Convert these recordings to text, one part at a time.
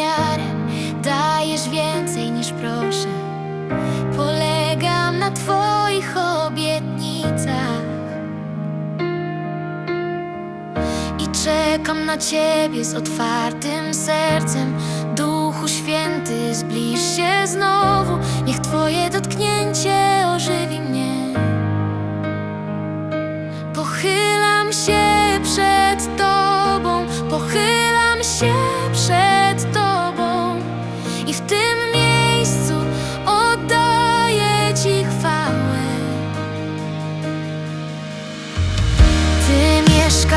miarę Dajesz więcej niż proszę. Polegam na Twoich obietnicach. I czekam na Ciebie z otwartym sercem. Duchu Święty, zbliż się znowu. Niech Twoje dotknięcie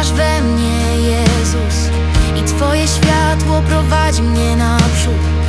mieszkasz we mnie, Jezus. I Twoje światło prowadzi mnie naprzód.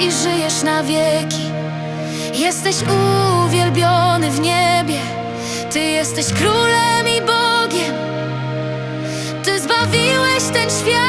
I żyjesz na wieki. Jesteś uwielbiony w niebie. Ty jesteś królem i Bogiem. Ty zbawiłeś ten świat.